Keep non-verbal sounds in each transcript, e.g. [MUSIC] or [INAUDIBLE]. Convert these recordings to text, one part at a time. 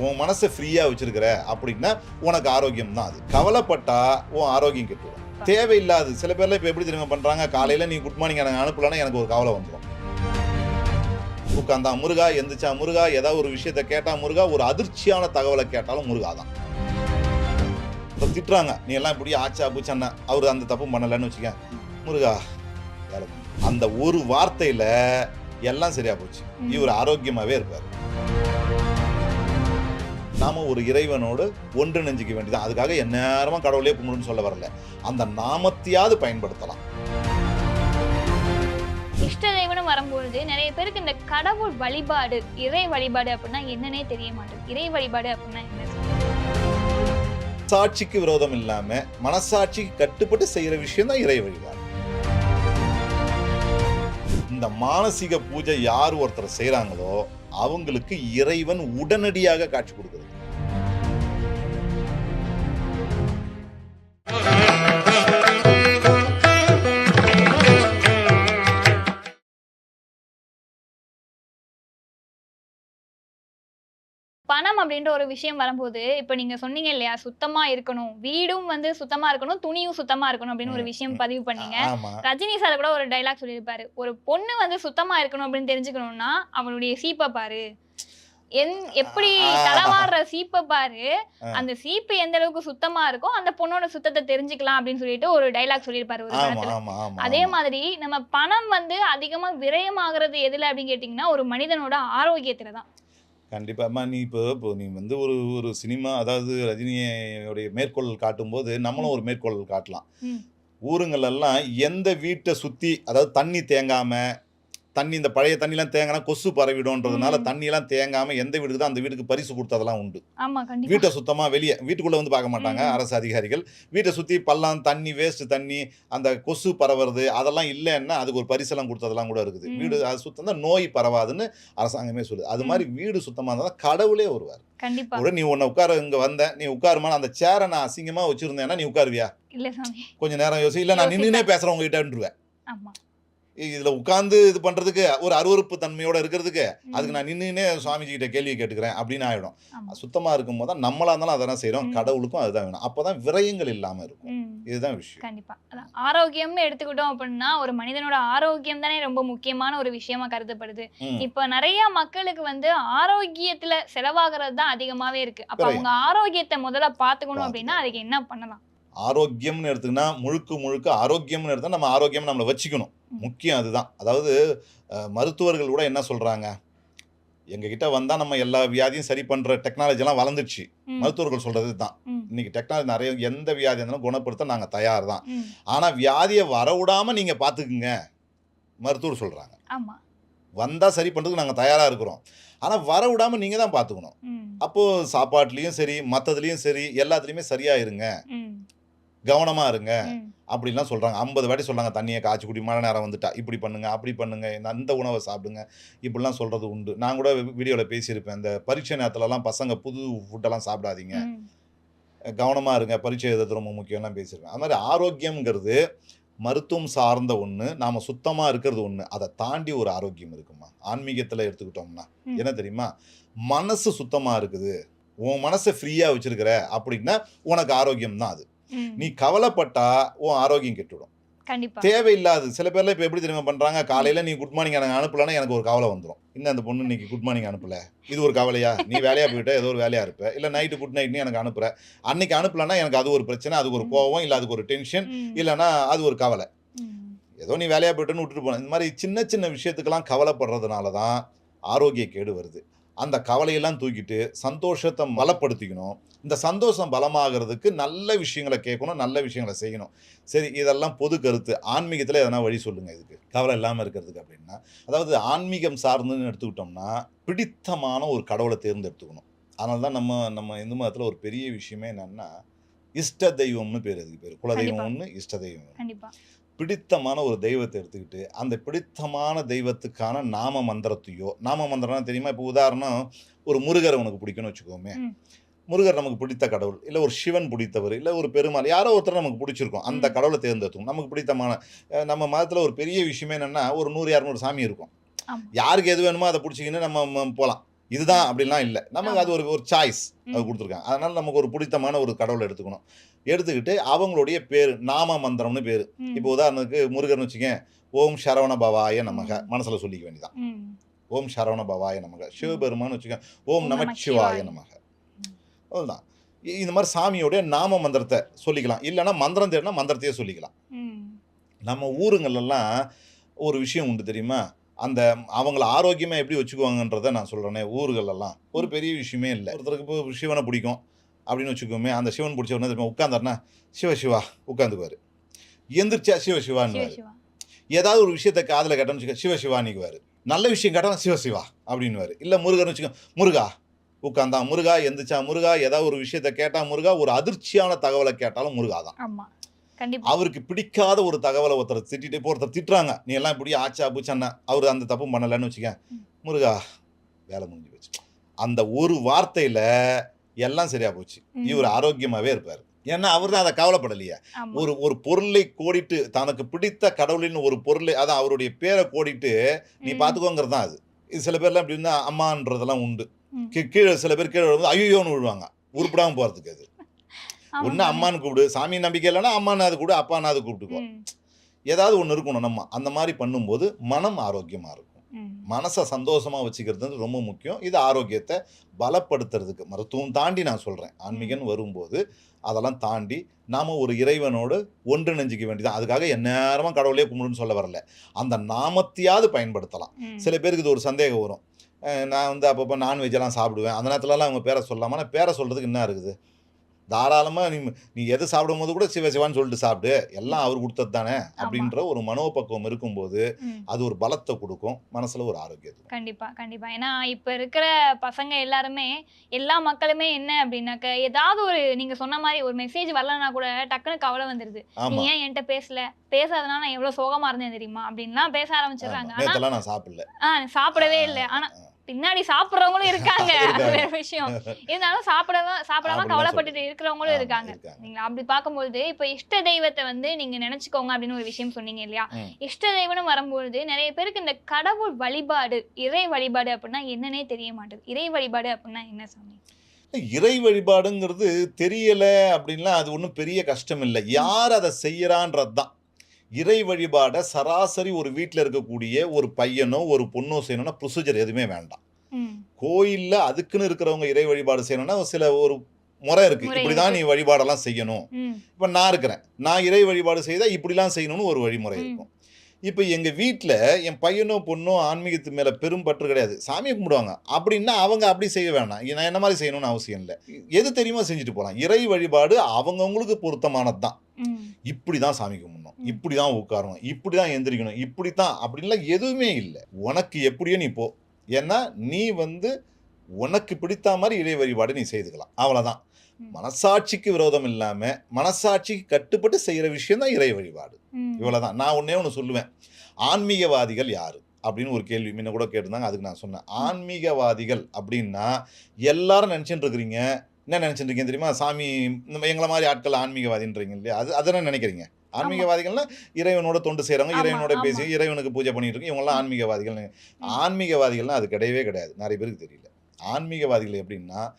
உன் மனசை ஃப்ரீயாக வச்சிருக்கிற அப்படின்னா உனக்கு ஆரோக்கியம் தான் அது. கவலைப்பட்டா உன் ஆரோக்கியம் கெட்டுடும் தேவையில்லாது. சில பேர்லாம் இப்போ எப்படி தெரியுமா பண்ணுறாங்க காலையில் நீ குட் மார்னிங் எனக்கு அனுப்பலன்னா எனக்கு ஒரு கவலை வந்துடும் உட்காந்தா முருகா எந்திரிச்சா முருகா ஏதாவது ஒரு விஷயத்த கேட்டால் முருகா ஒரு அதிர்ச்சியான தகவலை கேட்டாலும் முருகா தான். இப்போ திட்டுறாங்க. நீ எல்லாம் இப்படி ஆச்சா பூச்சான்னா அவர் அந்த தப்பு பண்ணலைன்னு வச்சுக்க முருகா அந்த ஒரு வார்த்தையில் எல்லாம் சரியாக போச்சு. இவர் ஆரோக்கியமாகவே இருப்பார். நாம ஒரு இறைவனோடு ஒன்றிணைஞ்சிக்க வேண்டியதான் அதுக்காக எந்நேரமா கடவுளே கும்பிடுன்னு சொல்ல வரல. அந்த நாமத்தையாவது பயன்படுத்தலாம். இஷ்ட தெய்வம்னு வரும்பொழுது நிறைய பேருக்கு இந்த கடவுள் வழிபாடு இறை வழிபாடு அப்படின்னா என்னன்னே தெரிய மாட்டேங்குது. இறை வழிபாடு அப்படின்னா என்ன? சாட்சிக்கு விரோதம் இல்லாம மனசாட்சிக்கு கட்டுப்பட்டு செய்யற விஷயம் தான் இறை வழிபாடு. இந்த மானசீக பூஜை யார் ஒருத்தர் செய்றாங்களோ அவங்களுக்கு இறைவன் உடனடியாக காட்சி கொடுக்குறது. பணம் அப்படின்ற ஒரு விஷயம் வரும்போது இப்ப நீங்க சொன்னீங்க இல்லையா சுத்தமா இருக்கணும். வீடும் வந்து சுத்தமா இருக்கணும் துணியும் சுத்தமா இருக்கணும் அப்படின்னு ஒரு விஷயம் பதிவு பண்ணீங்க. ரஜினி சார் கூட ஒரு டைலாக் சொல்லியிருப்பாரு. ஒரு பொண்ணு வந்து சுத்தமா இருக்கணும் அப்படின்னு தெரிஞ்சுக்கணும்னா அவளுடைய சீப்பை பாரு. என் எப்படி தளவாடுற சீப்பை பாரு. அந்த சீப்பு எந்த அளவுக்கு சுத்தமா இருக்கோ அந்த பொண்ணோட சுத்தத்தை தெரிஞ்சுக்கலாம் அப்படின்னு சொல்லிட்டு ஒரு டைலாக் சொல்லியிருப்பாரு ஒரு படத்துல அதே. மாதிரி நம்ம பணம் வந்து அதிகமா விரயமாகிறது எதுல அப்படின்னு கேட்டிங்கன்னா ஒரு மனிதனோட ஆரோக்கியத்துல தான். கண்டிப்பா. அம்மா நீ இப்போ இப்போ நீ வந்து ஒரு ஒரு சினிமா அதாவது ரஜினியோடைய மேற்கோள் காட்டும்போது நம்மளும் ஒரு மேற்கோள் காட்டலாம். ஊருங்களெல்லாம் எந்த வீட்டை சுத்தி அதாவது தண்ணி தேங்காம தண்ணி இந்த பழைய தண்ணிலாம் தேங்கினா கொசு பரவிடும்ன்றதுனால. தண்ணியெல்லாம் தேங்காம எந்த வீட்டுக்கு தான் அந்த வீட்டுக்கு பரிசு கொடுத்ததெல்லாம் உண்டு. வீட்டை சுத்தமா வெளியே வீட்டுக்குள்ள வந்து பார்க்க மாட்டாங்க. அரசு அதிகாரிகள். வீட்டை சுத்தி பள்ளம் தண்ணி வேஸ்ட் தண்ணி அந்த கொசு பரவுறது அதெல்லாம் இல்லைன்னா அதுக்கு ஒரு பரிசெல்லாம் கொடுத்ததெல்லாம் கூட இருக்குது. வீடு அது சுத்தம் தான் நோய் பரவாதுன்னு அரசாங்கமே சொல்லுது. அது மாதிரி வீடு சுத்தமா இருந்தால் கடவுளே வருவார். கண்டிப்பா. கூட நீ உன்னை உட்கார இங்க வந்த நீ உட்காருமா அந்த சேரை நான் அசிங்கமா வச்சிருந்தேன்னா நீ உட்காருவியா? கொஞ்ச நேரம் யோசி இல்ல நான். நின்னுனே பேசுறேன் உங்ககிட்டன்றுவேன். ஆமா. இதுல உட்கார்ந்து இது பண்றதுக்கு ஒரு அருவருப்பு தன்மையோட இருக்கிறதுக்கு. அதுக்கு நான் நின்னுனே சுவாமிஜி கிட்ட கேள்வி கேட்டுக்கிறேன் அப்படின்னு ஆயிடும் ஆமா. சுத்தமா இருக்கும் போது தான் நம்மளா இருந்தாலும் அதெல்லாம் செய்றோம் ம். கடவுளுக்கும் அதுதான் வேணும் அப்பதான் விரயங்கள் இல்லாம இருக்கும். இதுதான் விஷயம் கண்டிப்பா அதான் ஆரோக்கியம்னு எடுத்துக்கிட்டோம் அப்படின்னா ஒரு மனிதனோட ஆரோக்கியம் தானே ரொம்ப முக்கியமான ஒரு விஷயமா கருதப்படுது. இப்ப நிறைய மக்களுக்கு வந்து ஆரோக்கியத்துல செலவாகிறது தான் அதிகமாவே இருக்கு அப்ப. அவங்க ஆரோக்கியத்தை முதல்ல பாத்துக்கணும் அப்படின்னா அதுக்கு என்ன பண்ணலாம் ஆரோக்கியம்னு எடுத்துக்கினா முழுக்க முழுக்க ஆரோக்கியம்னு எடுத்தா நம்ம ஆரோக்கியம் நம்மளை வச்சுக்கணும். முக்கியம் அதுதான். அதாவது மருத்துவர்கள் கூட என்ன சொல்றாங்க? எங்ககிட்ட வந்தா நம்ம எல்லா வியாதியும் சரி பண்ற டெக்னாலஜி எல்லாம் வளர்ந்துச்சு. மருத்துவர்கள் சொல்றது தான். இன்னைக்கு டெக்னாலஜி நிறைய எந்த வியாதி இருந்தாலும் குணப்படுத்த நாங்க தயார் தான் ம். ஆனா வியாதியை வரவிடாம நீங்க பாத்துக்குங்க மருத்துவர் சொல்றாங்க. ஆமா. வந்தா சரி பண்றதுக்கு நாங்க தயாரா இருக்கிறோம். ஆனா வர விடாம நீங்க தான் பாத்துக்கணும் ம். அப்போ சாப்பாட்டுலயும் சரி மத்ததுலயும் சரி எல்லாத்துலயுமே சரியா இருங்க. ம். கவனமா இருங்க. ம். அப்படிலாம் சொல்றாங்க. ஐம்பது வாட்டி சொல்றாங்க தண்ணியை காய்ச்சி குடி மழை நேரம் வந்துட்டா. இப்படி பண்ணுங்க அப்படி பண்ணுங்க இந்த அந்த உணவை சாப்பிடுங்க. இப்படிலாம் சொல்றது உண்டு. நான் கூட வீடியோவில் பேசியிருப்பேன். இந்த பரீட்சை நேரத்துலலாம் பசங்க புது ஃபுட்டெல்லாம் சாப்பிடாதீங்க. ம். கவனமா இருங்க பரீட்சை எழுதுறது ரொம்ப முக்கியம்லாம் பேசியிருக்கேன் அது மாதிரி ஆரோக்கியம்ங்கிறது மருத்துவம் சார்ந்த ஒன்று நாம சுத்தமா இருக்கிறது ஒன்று அதை தாண்டி ஒரு ஆரோக்கியம் இருக்குமா? ஆன்மீகத்தில் எடுத்துக்கிட்டோம்னா. என்ன தெரியுமா? மனசு சுத்தமா இருக்குது. உன் மனசை ஃப்ரீயா வச்சிருக்கிற அப்படின்னா உனக்கு ஆரோக்கியம் தான் அது. நீ கவலைப்பட்டா உன் ஆரோக்கியம் கண்டிப்பா. தேவையில்லாது சில பேர்லாம் இப்போ எப்படி தெரியுமா பண்றாங்க? காலையில நீ குட் மார்னிங் எனக்கு அனுப்பலன்னா எனக்கு ஒரு கவலை வந்துடும் இன்னும் அந்த பொண்ணு இன்னைக்கு குட் மார்னிங் அனுப்பல? இது ஒரு கவலையா? நீ வேலையா போயிட்ட? ஏதோ ஒரு வேலையா இருப்ப? இல்ல நைட்டு குட் நைட் நீ எனக்கு அனுப்புற. அன்னைக்கு அனுப்பலன்னா எனக்கு அது ஒரு பிரச்சனை அதுக்கு ஒரு. கோவம் இல்ல அதுக்கு ஒரு டென்ஷன். இல்லைன்னா அது ஒரு கவலை. ஏதோ நீ வேலையா போயிட்டேன்னு விட்டுட்டு போன. இந்த மாதிரி சின்ன சின்ன விஷயத்துக்கெல்லாம் கவலைப்படுறதுனால தான் ஆரோக்கிய கேடு வருது. அந்த கவலையெல்லாம் தூக்கிட்டு சந்தோஷத்தை பலப்படுத்திக்கணும் இந்த சந்தோஷம் பலமாகிறதுக்கு நல்ல விஷயங்களை கேட்கணும் நல்ல விஷயங்களை செய்யணும். சரி இதெல்லாம் பொது கருத்து. ஆன்மீகத்தில் எதனா வழி சொல்லுங்க இதுக்கு. கவலை இல்லாமல் இருக்கிறதுக்கு அப்படின்னா. அதாவது ஆன்மீகம் சார்ந்துன்னு எடுத்துக்கிட்டோம்னா பிடித்தமான ஒரு கடவுளை தேர்ந்தெடுத்துக்கணும். அதனால தான் நம்ம நம்ம இந்து மதத்தில் ஒரு பெரிய விஷயமே என்னன்னா இஷ்ட தெய்வம்னு பேர் அதுக்கு பேர். குலதெய்வம் கண்டிப்பா. ஒன்று இஷ்ட தெய்வம். பிடித்தமான ஒரு தெய்வத்தை எடுத்துக்கிட்டு அந்த பிடித்தமான தெய்வத்துக்கான நாம மந்திரத்தையோ நாம மந்திரம்னா தெரியுமா இப்போ உதாரணம் ஒரு முருகரை உனக்கு பிடிக்கும்னு வச்சுக்கோமே. முருகர் நமக்கு பிடித்த கடவுள் இல்லை ஒரு சிவன் பிடித்தவர் இல்லை ஒரு பெருமாள் யாரோ ஒருத்தர் நமக்கு பிடிச்சிருக்கும் அந்த. கடவுளை தேர்ந்தெடுத்துக்கும் நமக்கு பிடித்தமான நம்ம மதத்தில் ஒரு பெரிய விஷயமே என்னன்னா ஒரு நூறு இரநூறு சாமி இருக்கும். யாருக்கு எது வேணுமோ அதை பிடிச்சிக்கின்னு நம்ம போகலாம் இதுதான் அப்படிலாம் இல்லை. நமக்கு. அது ஒரு ஒரு சாய்ஸ் அது. கொடுத்துருக்காங்க. அதனால நமக்கு ஒரு பிடித்தமான ஒரு கடவுளை எடுத்துக்கணும். எடுத்துக்கிட்டு அவங்களுடைய பேர் நாம மந்திரம்னு பேர். இப்போ உதாரணத்துக்கு முருகன் வச்சுக்கேன் ஓம் சரவண பவாய நமக. மனசுல சொல்லிக்க வேண்டியதான். ஓம் சரவண பவாய நமக. சிவபெருமான் வச்சுக்கேன் ஓம் நமச்சிவாய. நமக. அதுதான் இ- இந்த மாதிரி சாமியோடைய நாம மந்திரத்தை சொல்லிக்கலாம். இல்லைன்னா மந்திரம் தேடினா மந்திரத்தையே சொல்லிக்கலாம். நம்ம ஊருங்களெல்லாம் ஒரு விஷயம் உண்டு தெரியுமா? அந்த அவங்கள ஆரோக்கியமா எப்படி வச்சுக்குவாங்கன்றத நான் சொல்றேனே ஊர்களெல்லாம். ஒரு பெரிய விஷயமே இல்லை. ஒருத்தருக்கு இப்போ சிவனை பிடிக்கும் அப்படின்னு வச்சுக்கோமே அந்த சிவன் பிடிச்ச உடனே தெரியுமா உட்காந்தாருன்னா சிவ சிவா உட்காந்துக்குவாரு. எந்திரிச்சா சிவ சிவ சிவான்னு சிவா. ஏதாவது ஒரு விஷயத்த காதில் கேட்டோம்னு வச்சுக்கோ சிவ சிவானிக்குவாரு நல்ல விஷயம் கேட்டாலும் சிவ சிவா அப்படின்னுவாரு. இல்லை முருகன் வச்சுக்கோ முருகா உட்காந்தா முருகா எந்திரிச்சா முருகா ஏதாவது ஒரு விஷயத்த கேட்டா முருகா ஒரு அதிர்ச்சியான தகவலை கேட்டாலும் முருகா தான். அவருக்கு பிடிக்காத ஒரு தகவலை ஒருத்தர் திட்டிட்டு இப்போ ஒருத்தர் திட்டுறாங்க. நீ எல்லாம் இப்படி ஆச்சா பூச்சன்னா அவர் அந்த தப்பும் பண்ணலைன்னு வச்சுக்க. முருகா வேலை முடிஞ்சு போச்சு. அந்த ஒரு வார்த்தையில எல்லாம் சரியா போச்சு. இவர் ஆரோக்கியமாவே இருப்பார். ஏன்னா அவர் தான் அதை கவலைப்படலையே. ஒரு ஒரு பொருளை கோடிட்டு தனக்கு பிடித்த கடவுளின் ஒரு பொருளை அதான் அவருடைய பேரை கோடிட்டு நீ. பார்த்துக்கோங்கிறது தான் அது? இது சில பேர்லாம் எப்படி இருந்தா அம்மான்றதெல்லாம் உண்டு. கீழே சில பேர் கீழே வந்து ஐயோன்னு விழுவாங்க. உருப்படாம போறதுக்கு அது. ஒன்று. அம்மான்னு கூப்பிடு சாமி நம்பிக்கை இல்லைன்னா கூட அப்பான்னு அது கூப்பிட்டுக்கோ. ஏதாவது ஒன்று இருக்கணும் நம்ம. அந்த மாதிரி பண்ணும்போது மனம் ஆரோக்கியமாக இருக்கும். மனசை சந்தோஷமாக வச்சுக்கிறது ரொம்ப முக்கியம். இது ஆரோக்கியத்தை பலப்படுத்துறதுக்கு. மருத்துவம் தாண்டி நான் சொல்கிறேன் ஆன்மீகம்னு வரும்போது அதெல்லாம் தாண்டி நாம் ஒரு இறைவனோடு ஒன்றிணைஞ்சிக்க வேண்டியதான் அதுக்காக எந்நேரமாக கடவுளே கும்பிடுன்னு சொல்ல வரல. அந்த நாமத்தையாவது பயன்படுத்தலாம். சில பேருக்கு இது ஒரு சந்தேகம் வரும். நான் வந்து அப்பப்போ நான்வெஜ்ஜெல்லாம் சாப்பிடுவேன். அந்த நேரத்துலலாம் அவங்க பேரை சொல்லலாமா ஆனால் பேரை சொல்கிறதுக்கு என்ன இருக்குது? தாராளமாக நீ நீ எது சாப்பிடும் போது கூட சிவ சிவான்னு சொல்லிட்டு சாப்பிடு. எல்லாம் அவர் கொடுத்தது தானே அப்படின்ற ஒரு மனோபக்குவம் இருக்கும்போது. அது ஒரு பலத்தை கொடுக்கும். மனசுல ஒரு ஆரோக்கியத்தை கொடுக்கும். கண்டிப்பா கண்டிப்பா. ஏன்னா இப்ப இருக்கிற பசங்க எல்லாருமே எல்லா மக்களுமே என்ன அப்படின்னாக்க ஏதாவது ஒரு நீங்க சொன்ன மாதிரி ஒரு மெசேஜ் வரலன்னா கூட டக்குன்னு கவலை வந்துருது. நீ ஏன் என்கிட்ட பேசல? பேசாதனால நான் எவ்வளவு சோகமா இருந்தேன் தெரியுமா? அப்படின்லாம் பேச ஆரம்பிச்சிடுறாங்க. நான் சாப்பிடல. ஆஹ் சாப்பிடவே இல்லை. ஆனா பின்னாடி சாப்பிடுறவங்களும் [LAUGHS] இருக்காங்க. வேற விஷயம். இருந்தாலும் சாப்பிடாம சாப்பிடலாம் கவலைப்பட்டுட்டு இருக்கிறவங்களும் இருக்காங்க. நீங்களா அப்படி பார்க்கும்போது இப்ப இஷ்ட தெய்வத்தை வந்து நீங்க நினைச்சுக்கோங்க அப்படின்னு ஒரு விஷயம் சொன்னீங்க இல்லையா. இஷ்ட தெய்வம்னு வரும்பொழுது நிறைய பேருக்கு இந்த கடவுள் வழிபாடு இறை வழிபாடு அப்படின்னா என்னன்னே தெரிய மாட்டேது இறை வழிபாடு அப்படின்னா என்ன சாமி? இறை வழிபாடுங்கிறது தெரியல அப்படின்லாம் அது ஒன்றும் பெரிய கஷ்டம் இல்லை. யார் அதை செய்யறான்றது தான் இறை வழிபாடை சராசரி ஒரு வீட்டில் இருக்கக்கூடிய ஒரு பையனோ ஒரு பொண்ணோ செய்யணும்னா ப்ரொசீஜர் எதுவுமே வேண்டாம். கோயில்ல அதுக்குன்னு இருக்கிறவங்க இறை வழிபாடு செய்யணும்னா சில ஒரு முறை இருக்கு. இப்படிதான் நீ வழிபாடெல்லாம் செய்யணும். இப்போ நான் இருக்கிறேன். நான் இறை வழிபாடு செய்தா இப்படிலாம் செய்யணும்னு ஒரு வழிமுறை. இருக்கும். இப்போ எங்கள் வீட்டில் என் பையனோ பொண்ணோ ஆன்மீகத்து மேலே பெரும் பற்று கிடையாது. சாமியை கும்பிடுவாங்க. அப்படின்னா அவங்க அப்படி செய்ய வேணாம். நான் என்ன மாதிரி செய்யணும்னு அவசியம் இல்லை. எது தெரியுமோ செஞ்சுட்டு போகலாம் இறை வழிபாடு அவங்கவுங்களுக்கு பொருத்தமானது தான் இப்படி தான் சாமி கும்பிடணும். இப்படி தான் உட்காரணும் இப்படி தான் எந்திரிக்கணும் இப்படி தான் அப்படின்லாம் எதுவுமே இல்லை. உனக்கு எப்படியோ நீ போ. ஏன்னா நீ வந்து உனக்கு பிடித்த மாதிரி இறை வழிபாடு நீ செய்துக்கலாம். அவ்வளோதான். மனசாட்சிக்கு விரோதம் இல்லாமல் மனசாட்சிக்கு கட்டுப்பட்டு செய்கிற விஷயம் தான் இறை வழிபாடு. ம். இவ்வளவுதான். நான் ஒண்ணே ஒன்று சொல்லுவேன். ஆன்மீகவாதிகள் யாரு? அப்படின்னு ஒரு கேள்வி முன்ன கூட கேட்டிருந்தாங்க அதுக்கு நான் சொன்னேன். ஆன்மீகவாதிகள் அப்படின்னா எல்லாரும் நினச்சிட்டு இருக்கிறீங்க. என்ன நினைச்சிட்டு இருக்கீங்க தெரியுமா? சாமி எங்களை மாதிரி ஆட்கள் ஆன்மீகவாதின்றீங்க இல்லையா? அது அதென்ன நினைக்கிறீங்க? ஆன்மீகவாதிகள்னா இறைவனோட தொண்டு செய்கிறவங்க இறைவனோட. பேசி இறைவனுக்கு பூஜை பண்ணிட்டு இருக்கோம். இவங்கெல்லாம் ஆன்மீகவாதிகள். ஆன்மீகவாதிகள்லாம் அது கிடையவே கிடையாது. நிறைய பேருக்கு தெரியல. ஆன்மீகவாதிகள் எப்படின்னா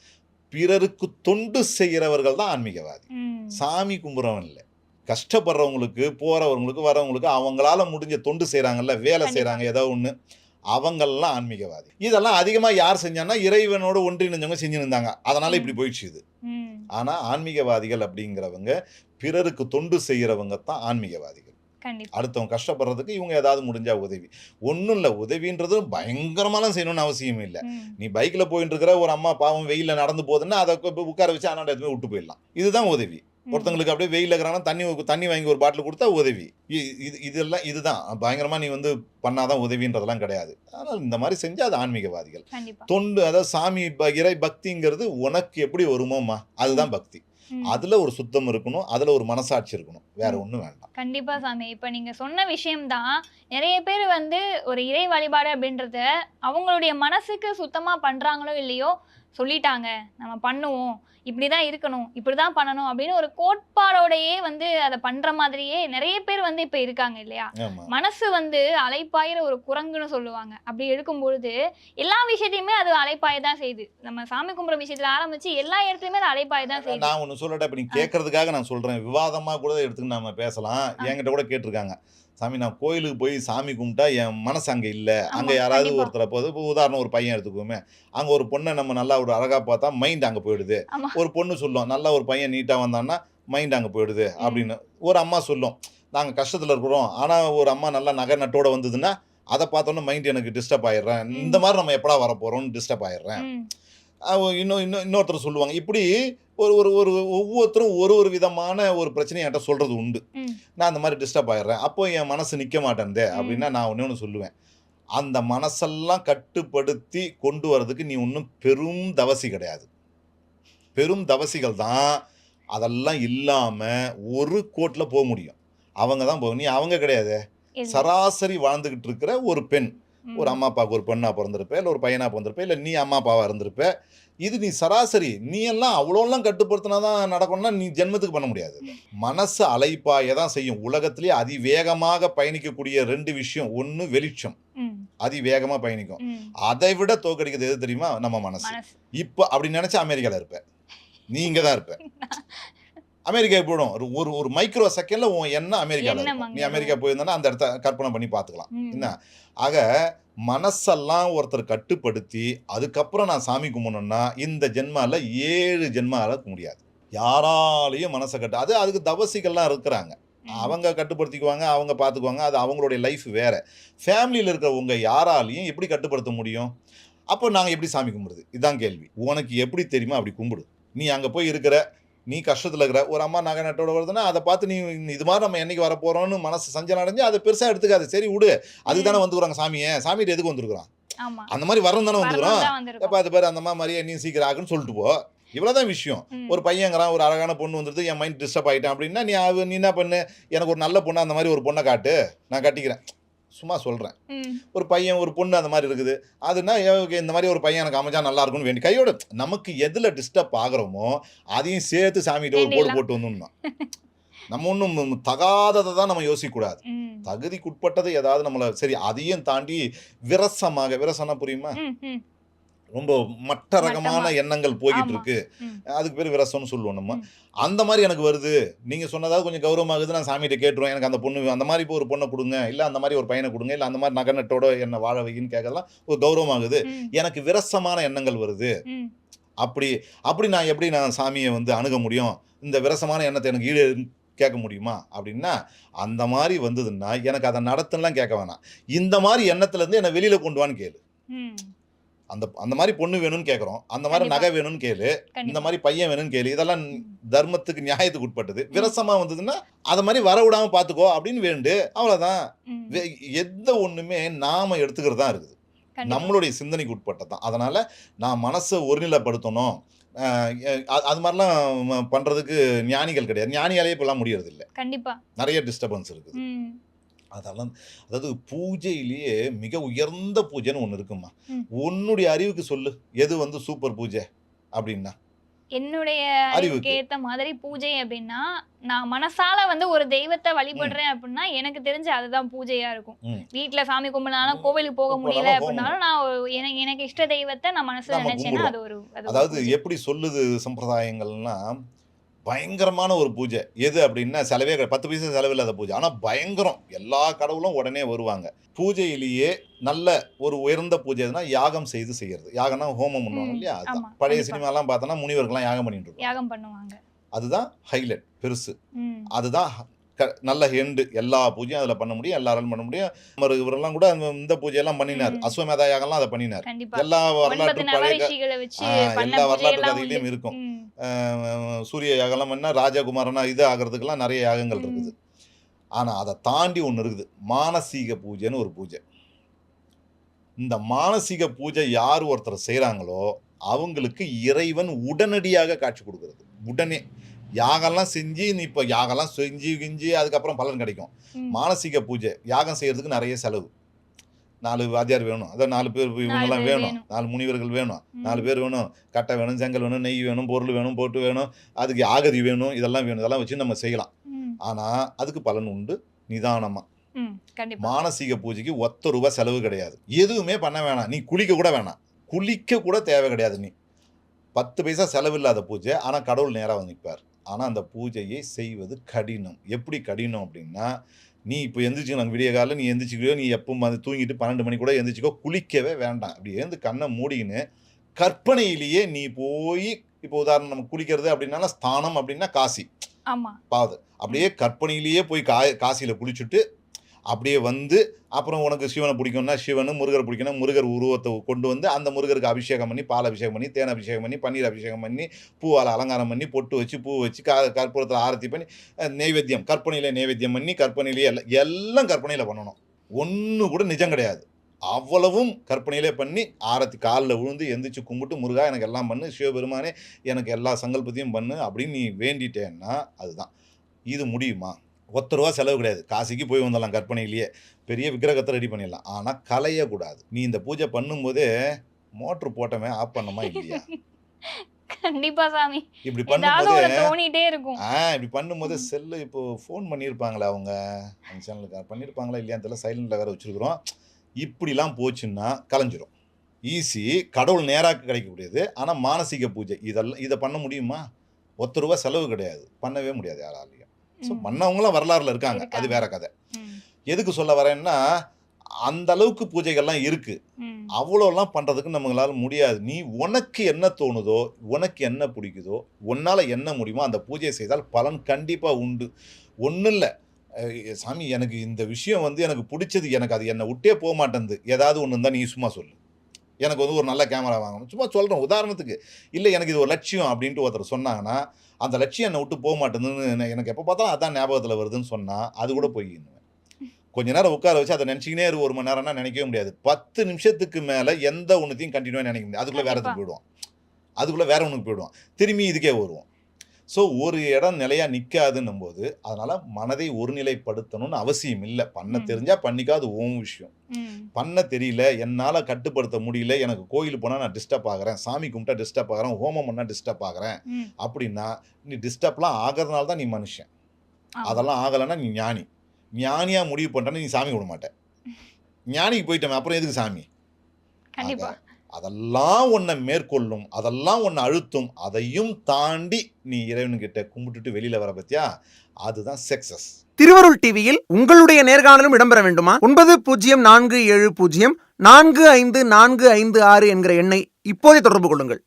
பிறருக்கு தொண்டு செய்கிறவர்கள் தான் ஆன்மீகவாதி. சாமி கும்பிட்றவன் இல்லை. கஷ்டப்படுறவங்களுக்கு போறவங்களுக்கு வரவங்களுக்கு அவங்களால முடிஞ்ச தொண்டு செய்றாங்கல்ல வேலை. செய்றாங்க ஏதோ ஒண்ணு அவங்கெல்லாம் ஆன்மீகவாதி. இதெல்லாம் அதிகமா யார் செஞ்சான்னா இறைவனோட ஒன்றிணைஞ்சவங்க செஞ்சுருந்தாங்க. அதனால இப்படி போயிடுச்சு இது. ம், ஆனா ஆன்மீகவாதிகள் அப்படிங்கிறவங்க பிறருக்கு தொண்டு செய்யறவங்க தான் ஆன்மீகவாதிகள். அடுத்தவங்க கஷ்டப்படுறதுக்கு இவங்க ஏதாவது முடிஞ்சா உதவி. ஒன்றும் இல்லை உதவின்றது பயங்கரமாலாம் செய்யணும்னு அவசியம் இல்லை. நீ பைக்கில் போயிட்டு இருக்கிற ஒரு அம்மா பாவம் வெயிலில் நடந்து போகுதுன்னா அதை உட்கார வச்சு அண்ணாண்ட எதுவுமே விட்டு போயிடலாம். இதுதான் உதவி. ஒருத்தங்களுக்கு அப்படியே வெயில் இருக்கிறாங்கன்னா தண்ணி தண்ணி வாங்கி ஒரு பாட்டில் கொடுத்தா உதவி. இது இதெல்லாம் இதுதான். பயங்கரமா நீ வந்து பண்ணாதான் உதவின்றதெல்லாம் கிடையாது. ஆனால் இந்த மாதிரி செஞ்சா அது ஆன்மீகவாதிகள். தொண்டு அதாவது சாமி இறை பக்திங்கிறது உனக்கு எப்படி வருமோம்மா அதுதான் பக்தி. அதுல ஒரு சுத்தம் இருக்கணும் அதுல ஒரு மனசாட்சி இருக்கணும். வேற ஒண்ணும் வேண்டாம். கண்டிப்பா சாமி. இப்ப நீங்க சொன்ன விஷயம்தான் நிறைய பேர் வந்து ஒரு இறை வழிபாடு அப்படின்றத அவங்களுடைய மனசுக்கு சுத்தமா பண்றாங்களோ இல்லையோ சொல்லிட்டாங்க. நம்ம பண்ணுவோம். இப்படிதான் இருக்கணும். இப்படிதான் பண்ணணும் அப்படின்னு ஒரு கோட்பாடோடயே வந்து அதை பண்ற மாதிரியே நிறைய பேர் வந்து இப்ப இருக்காங்க இல்லையா? மனசு வந்து அலைப்பாயிர ஒரு குரங்குன்னு சொல்லுவாங்க. அப்படி இருக்கும் பொழுது எல்லா விஷயத்தையுமே அது அலைப்பாய தான் செய்யுது நம்ம சாமி கும்பிட்ற விஷயத்துல ஆரம்பிச்சு எல்லா இடத்துலயுமே அது அலைப்பாய தான் செய்யுது நான் ஒன்று சொல்லட்டா இப்போ நீ கேட்கறதுக்காக நான் சொல்றேன். விவாதமா கூட எடுத்துக்கிட்டு நாம பேசலாம். என்கிட்ட கூட கேட்டிருக்காங்க. சாமி நான் கோயிலுக்கு போய் சாமி கும்பிட்டா என் மனசு அங்க இல்ல. அங்க யாராவது. ஒருத்தரை போது இப்போ உதாரணம் ஒரு பையன் எடுத்துக்கோமே. அங்க ஒரு பொண்ணை நம்ம நல்லா ஒரு அழகா பார்த்தா மைண்ட் அங்க போயிடுது. ஒரு பொண்ணு சொல்லும் நல்லா ஒரு பையன் நீட்டா வந்தான்னா மைண்ட் அங்க போயிடுது அப்படின்னு. ஒரு அம்மா சொல்லும் நாங்க கஷ்டத்துல இருக்கிறோம். ஆனா ஒரு அம்மா நல்லா நகை நட்டோட வந்ததுன்னா அதை பார்த்தோன்னே மைண்ட் எனக்கு டிஸ்டர்ப் ஆயிடுறேன். இந்த மாதிரி நம்ம எப்படா வர போறோம்னு டிஸ்டர்ப் ஆயிடுறேன் இன்னும் இன்னும் இன்னொருத்தர் சொல்லுவாங்க இப்படி ஒரு ஒரு ஒரு ஒவ்வொருத்தரும் ஒரு ஒரு விதமான ஒரு பிரச்சனையை என்கிட்ட சொல்றது உண்டு. நான் அந்த மாதிரி டிஸ்டர்ப் ஆயிடுறேன். அப்போ என் மனசு நிற்க மாட்டேன்தே அப்படின்னா நான் ஒன்று ஒன்று சொல்லுவேன். அந்த மனசெல்லாம் கட்டுப்படுத்தி கொண்டு வர்றதுக்கு நீ ஒன்றும் பெரும் தவசி கிடையாது. பெரும் தவசிகள் தான். அதெல்லாம் இல்லாமல் ஒரு கோட்டில் போக முடியும். அவங்க தான் போக நீ அவங்க கிடையாது. சராசரி வாழ்ந்துகிட்டு இருக்கிற ஒரு பெண். ஒரு அம்மா அப்பாவுக்கு ஒரு பெண்ணா பிறந்திருப்ப இல்லை ஒரு பையனா பிறந்திருப்ப இல்லை நீ அம்மா அப்பாவா இருந்திருப்ப. இது நீ சராசரி நீ எல்லாம் அவ்வளோலாம் கட்டுப்படுத்தினா தான் நடக்கணும்னா நீ ஜென்மத்துக்கு பண்ண முடியாது. மனசு அலைப்பாய தான் செய்யும். உலகத்திலேயே அதிவேகமாக பயணிக்கக்கூடிய ரெண்டு விஷயம். ஒன்று வெளிச்சம். அதிவேகமாக பயணிக்கும். அதை விட தோக்கடிக்கிறது எது தெரியுமா? நம்ம மனசு. இப்போ அப்படி நினைச்சா அமெரிக்கால இருப்ப. நீ இங்க தான் இருப்ப. [LAUGHS] அமெரிக்கா போயிடும் ஒரு ஒரு மைக்ரோ செகண்ட்ல உன் அமெரிக்கால எண்ணம் இருக்கும். நீ அமெரிக்கா போயிருந்தா அந்த இடத்த கற்பனை பண்ணி பார்த்துக்கலாம். என்ன? ஆக மனசெல்லாம் ஒருத்தர் கட்டுப்படுத்தி அதுக்கப்புறம் நான் சாமி கும்பிடணும்னா இந்த ஜென்மால ஏழு ஜென்மால முடியாது. யாராலையும் மனசை கட்டு அது அதுக்கு தவசிகள்லாம் இருக்கிறாங்க. அவங்க கட்டுப்படுத்திக்குவாங்க அவங்க பார்த்துக்குவாங்க அது அவங்களுடைய லைஃப் வேற. ஃபேமிலியில் இருக்கிறவங்க யாராலையும் எப்படி கட்டுப்படுத்த முடியும்? அப்போ நாங்கள் எப்படி சாமி கும்பிடுறது? இதான் கேள்வி. உனக்கு எப்படி தெரியுமா அப்படி கும்பிடு. நீ அங்கே போய் இருக்கிற நீ கஷ்டத்தில் இருக்கிற ஒரு அம்மா நகை நட்டோட வருதுன்னா அதை பார்த்து நீ இது மாதிரி நம்ம என்னைக்கு வர மனசு சஞ்சலம் அடைஞ்சு அதை பெருசாக எடுத்துக்காது. சரி விடு. அதுக்கு தானே வந்துருக்காங்க சாமியை. சாமிகிட்ட எதுக்கு வந்துருக்குறான்? அந்த மாதிரி வரணும் தானே வந்திருக்கோம். எப்போ அது பேர் அந்த மாதிரி மாதிரியே நீ சீக்கிரம் ஆகுன்னு சொல்லிட்டு போ. இவ்வளோதான் விஷயம். ஒரு பையங்கிறான் ஒரு அழகான பொண்ணு வந்துருது என் மைண்ட் டிஸ்டர்ப் ஆகிட்டேன் அப்படின்னா நீ அவ- நீ என்ன பண்ணு? எனக்கு ஒரு நல்ல பொண்ணு அந்த மாதிரி ஒரு பொண்ணை காட்டு. நான் கட்டிக்கிறேன். சும்மா சொல்கிறேன் ஒரு பையன் ஒரு பொண்ணு அந்த மாதிரி இருக்குது. அதுனா இந்த மாதிரி ஒரு பையன் எனக்கு அமைஞ்சா நல்லா இருக்கும்னு வேண்டி கையோட நமக்கு எதில் டிஸ்டர்ப் ஆகுறோமோ அதையும் சேர்த்து சாமிகிட்ட ஒரு போடு. போட்டு வந்துடணும். நம்ம ஒன்றும் தகாததை தான் நம்ம யோசிக்கக்கூடாது. தகுதிக்குட்பட்டது ஏதாவது நம்மளை சரி அதையும் தாண்டி விரசமாக விரசம்னா புரியுமா? ரொம்ப மட்ட ரகமான. எண்ணங்கள் போய்கிட்டு. இருக்கு. அதுக்கு பேர் விரசம்னு சொல்லுவோம் நம்ம. அந்த மாதிரி எனக்கு வருது. நீங்க சொன்னதாவது கொஞ்சம் கௌரவமாகுது. நான் சாமிகிட்ட கேட்டுருவேன். எனக்கு அந்த பொண்ணு அந்த மாதிரி இப்போ ஒரு பொண்ணை கொடுங்க. இல்லை அந்த மாதிரி ஒரு பையனை கொடுங்க. இல்லை அந்த மாதிரி நகநட்டோட என்ன வாழ வைக்கின்னு கேட்கலாம் ஒரு கௌரவமாகுது. எனக்கு விரசமான எண்ணங்கள் வருது. அப்படி அப்படி நான் எப்படி நான் சாமியை வந்து அணுக முடியும்? இந்த விரசமான எண்ணத்தை எனக்கு ஈடு கேட்க முடியுமா? அப்படின்னா அந்த மாதிரி வந்ததுன்னா எனக்கு அதை நடத்துலாம் கேட்க வேணாம். இந்த மாதிரி எண்ணத்துலேருந்து என்னை வெளியில கொண்டு வான்னு கேளு. அந்த அந்த மாதிரி பொண்ணு வேணும்னு கேட்குறோம் அந்த மாதிரி. நகை வேணும்னு கேளு. இந்த. மாதிரி பையன் வேணும்னு கேளு. இதெல்லாம் தர்மத்துக்கு நியாயத்துக்கு உட்பட்டது. விரசமா வந்ததுன்னா அதை மாதிரி வர விடாம பார்த்துக்கோ அப்படின்னு வேண்டு. வே- எந்த ஒண்ணுமே நாம எடுத்துக்கிறது தான் இருக்குது. நம்மளுடைய சிந்தனைக்கு உட்பட்டது தான். அதனால நான் மனசை ஒருநிலைப்படுத்தணும். அது மாதிரிலாம் பண்றதுக்கு ஞானிகள் கிடையாது. ஞானியாலே இப்பெல்லாம் முடியறது இல்லை கண்டிப்பா. நிறைய டிஸ்டர்பன்ஸ் இருக்குது. அதெல்லாம் அதாவது பூஜையிலேயே மிக உயர்ந்த பூஜைன்னு ஒன்று இருக்குமா. உன்னுடைய அறிவுக்கு சொல்லு எது வந்து சூப்பர் பூஜை அப்படின்னா என்னுடைய அறிவுக்கு. ஏத்த மாதிரி பூஜை அப்படின்னா நான் மனசால வந்து ஒரு தெய்வத்தை வழிபடுறேன் அப்படின்னா எனக்கு தெரிஞ்சு அதுதான் பூஜையா இருக்கும் ம். வீட்ல சாமி கும்பிடனாலும் ம். கோவிலுக்கு போக முடியல. அப்படின்னாலும் நான் எனக்கு இஷ்ட தெய்வத்தை நான் மனசுல நினைச்சேன்னா அது ஒரு அது ஒரு அதாவது. எப்படி சொல்லுது சம்பிரதாயங்கள்னா பயங்கரமான ஒரு பூஜை. எது அப்படின்னா செலவே பத்து பைசா செலவில்லாத பூஜை. ஆனால் பயங்கரம். எல்லா கடவுளும் உடனே வருவாங்க. பூஜையிலேயே நல்ல ஒரு உயர்ந்த பூஜை எதுனா யாகம் செய்து செய்யறது. யாகம்னா ஹோமம் பண்ணுவாங்க இல்லையா? அதுதான் பழைய. சினிமாலாம் பார்த்தோன்னா முனிவர்கள்லாம் யாகம் பண்ணிட்டு இருப்பாங்க. யாகம் பண்ணுவாங்க. அதுதான் ஹைலைட் பெருசு. அதுதான் க- நல்ல ஹெண்டு எல்லா பூஜையும் அதில் பண்ண முடியும் எல்லாராலும் பண்ண முடியும். மறு இவரெல்லாம் கூட இந்த பூஜையெல்லாம் பண்ணினார். அஸ்வமேதா யாகம்லாம் அதை பண்ணினார். எல்லா வரலாற்று பழைய எல்லா வரலாற்று கதையிலையும். இருக்கும். சூரிய யாகம்லாம் பண்ணால் ராஜகுமாரனா இது ஆகிறதுக்கெல்லாம் நிறைய யாகங்கள். இருக்குது. ஆனால் அதை தாண்டி ஒன்று இருக்குது. மானசீக பூஜைன்னு ஒரு பூஜை. இந்த மானசீக பூஜை யார் ஒருத்தர் செய்கிறாங்களோ அவங்களுக்கு இறைவன் உடனடியாக காட்சி கொடுக்கறது. உடனே. யாகம்லாம் செஞ்சு நீ இப்போ யாகம்லாம் செஞ்சு கிஞ்சி அதுக்கப்புறம் பலன் கிடைக்கும். மானசீக பூஜை யாகம் செய்யறதுக்கு நிறைய செலவு. நாலு வாத்தியார் வேணும். அதான் நாலு பேர் இவங்கெல்லாம் வேணும். நாலு முனிவர்கள் வேணும். நாலு பேர் வேணும். கட்டை வேணும் செங்கல் வேணும் நெய் வேணும் பொருள் வேணும் போட்டு வேணும். அதுக்கு ஆகதி வேணும் இதெல்லாம் வேணும். இதெல்லாம் வச்சு நம்ம செய்யலாம். ஆனால் அதுக்கு பலன் உண்டு. நிதானமாக மானசீக பூஜைக்கு ஒத்த ரூபா செலவு கிடையாது. எதுவுமே பண்ண வேணாம். நீ குளிக்க கூட வேணாம். குளிக்க கூட தேவை கிடையாது நீ. பத்து பைசா செலவில்லாத பூஜை ஆனால் கடவுள் நேராக வந்து நிற்பார் ஆனால் அந்த பூஜையை செய்வது கடினம். எப்படி கடினம் அப்படின்னா நீ இப்போ எந்திரிச்சு நாங்கள் விடிய காலையில் நீ எந்திரிச்சிக்கோ நீ எப்போ வந்து தூங்கிட்டு பன்னெண்டு மணி கூட எந்திரிச்சிக்கோ குளிக்கவே வேண்டாம். அப்படி எழுந்து கண்ணை மூடிக்கின்னு கற்பனையிலேயே நீ போய் இப்போ உதாரணம் நம்ம குளிக்கிறது அப்படின்னா ஸ்தானம் அப்படின்னா காசி. பாவது அப்படியே கற்பனையிலேயே போய் கா காசியில் குளிச்சுட்டு அப்படியே வந்து அப்புறம் உனக்கு சிவனை பிடிக்கும்னா சிவனு முருகர் பிடிக்கும்னா முருகர் உருவத்தை கொண்டு வந்து அந்த முருகருக்கு அபிஷேகம் பண்ணி பால் அபிஷேகம் பண்ணி தேன் அபிஷேகம் பண்ணி பன்னீர் அபிஷேகம் பண்ணி பூவால் அலங்காரம் பண்ணி பொட்டு வச்சு பூ வச்சு கா கற்பூரத்தில் ஆரத்தி பண்ணி நெய்வேத்தியம் கற்பனையிலே நெய்வேத்தியம் பண்ணி கற்பனையிலே எல்லாம் எல்லாம் கற்பனையில் பண்ணணும். ஒன்று கூட நிஜம் கிடையாது. அவ்வளவும் கற்பனையிலே பண்ணி ஆரத்தி காலில் விழுந்து எந்திரிச்சு கும்பிட்டு முருகா எனக்கு எல்லாம் பண்ணு சிவபெருமானே எனக்கு எல்லா சங்கல்பத்தையும் பண்ணு அப்படின்னு நீ வேண்டிட்டேன்னா அதுதான். இது முடியுமா? ஒத்த ரூபா செலவு கிடையாது. காசிக்கு போய் வந்துடலாம் கற்பனையிலேயே பெரிய விக்கிரகத்தை ரெடி பண்ணிடலாம். ஆனால் கலையக்கூடாது நீ இந்த பூஜை பண்ணும்போதே மோட்ரு போட்டவன் ஆஃப் பண்ணமா இல்லையா? கண்டிப்பா சாமி. இப்படி பண்ணும்போது தோணிட்டே இருக்கும். ஆ இப்படி பண்ணும்போது செல்லு இப்போ ஃபோன் பண்ணியிருப்பாங்களா அவங்க. அந்த சேனலுக்கு பண்ணியிருப்பாங்களா இல்லையான்னு தெரியல சைலண்டில் வேறு வச்சுருக்குறோம். இப்படிலாம் போச்சுன்னா கலைஞ்சிரும். ஈஸி கடவுள் நேராக கிடைக்கக்கூடியது. ஆனால் மானசீக பூஜை. இதெல்லாம் இதை பண்ண முடியுமா? ஒத்த ரூபா செலவு கிடையாது. பண்ணவே முடியாது யாராலையும். ஸோ ம், பண்ணவங்களாம் வரலாறுல இருக்காங்க. அது. வேற கதை. எதுக்கு சொல்ல வரேன்னா அந்த அளவுக்கு பூஜைகள்லாம் இருக்கு. அவ்வளோலாம் பண்ணுறதுக்கு நம்மளால முடியாது. நீ உனக்கு என்ன தோணுதோ உனக்கு என்ன பிடிக்குதோ உன்னால் என்ன முடியுமோ அந்த பூஜையை செய்தால் பலன் கண்டிப்பாக உண்டு. ஒன்றும் இல்லை சாமி எனக்கு இந்த விஷயம் வந்து எனக்கு பிடிச்சது எனக்கு அது என்னை விட்டே போக மாட்டேங்குது ஏதாவது ஒன்று இருந்தால் நீ சும்மா சொல்லு. எனக்கு வந்து ஒரு நல்ல கேமரா வாங்கணும். சும்மா சொல்கிறேன் உதாரணத்துக்கு. இல்லை எனக்கு இது ஒரு லட்சியம் அப்படின்ட்டு ஒருத்தர் சொன்னாங்கன்னா அந்த லட்சியம் என்னை விட்டு போக மாட்டேங்குதுன்னு எனக்கு எப்போ பார்த்தாலும் அதான் ஞாபகத்தில் வருதுன்னு சொன்னால் அது கூட போய் கொஞ்ச நேரம் உட்கார வச்சு அதை நினச்சிக்கினே இரு ஒரு மணி நேரம்னா நினைக்கவே முடியாது. பத்து நிமிஷத்துக்கு மேலே எந்த ஒன்றுத்தையும் கண்டினியூவாக நினைக்க முடியாது. அதுக்குள்ளே வேற போயிடுவோம் அதுக்குள்ளே வேற ஒன்றுக்கு போயிடுவோம் திரும்பி இதுக்கே வருவோம் ஸோ ஒரு இடம் நிலையாக நிற்காதுன்னும் போது அதனால் மனதை ஒருநிலைப்படுத்தணும்னு அவசியம் இல்லை. பண்ண. தெரிஞ்சால் பண்ணிக்காது ஓம் விஷயம். பண்ண தெரியல என்னால் கட்டுப்படுத்த முடியல எனக்கு கோயில் போனால் நான் டிஸ்டர்ப் ஆகிறேன் சாமி கும்பிட்டா டிஸ்டர்ப் ஆகிறேன் ஹோமம் பண்ணால் டிஸ்டர்ப் ஆகிறேன் அப்படின்னா நீ டிஸ்டர்ப்லாம் ஆகிறதுனால தான் நீ மனுஷன். அதெல்லாம் ஆகலைன்னா நீ ஞானி. ஞானியாக முடிவு பண்ணுறேன்னு நீ சாமி விட மாட்ட. ஞானிக்கு போயிட்டோமே அப்புறம் எதுக்கு சாமி? கண்டிப்பா. ஆக, அதெல்லாம் உன்னை மேற்கொள்ளும் அதெல்லாம் உன்னை அழுத்தும் அதையும் தாண்டி நீ இறைவன்கிட்ட கும்பிட்டுட்டு வெளியில வர பத்தியா? அதுதான் சக்சஸ் திருவருள் டிவியில் உங்களுடைய நேர்காணலும் இடம்பெற வேண்டுமா? ஒன்பது பூஜ்ஜியம் நான்கு ஏழு பூஜ்ஜியம் நான்கு ஐந்து நான்கு ஐந்து ஆறு என்கிற எண்ணை இப்போதே தொடர்பு கொள்ளுங்கள்.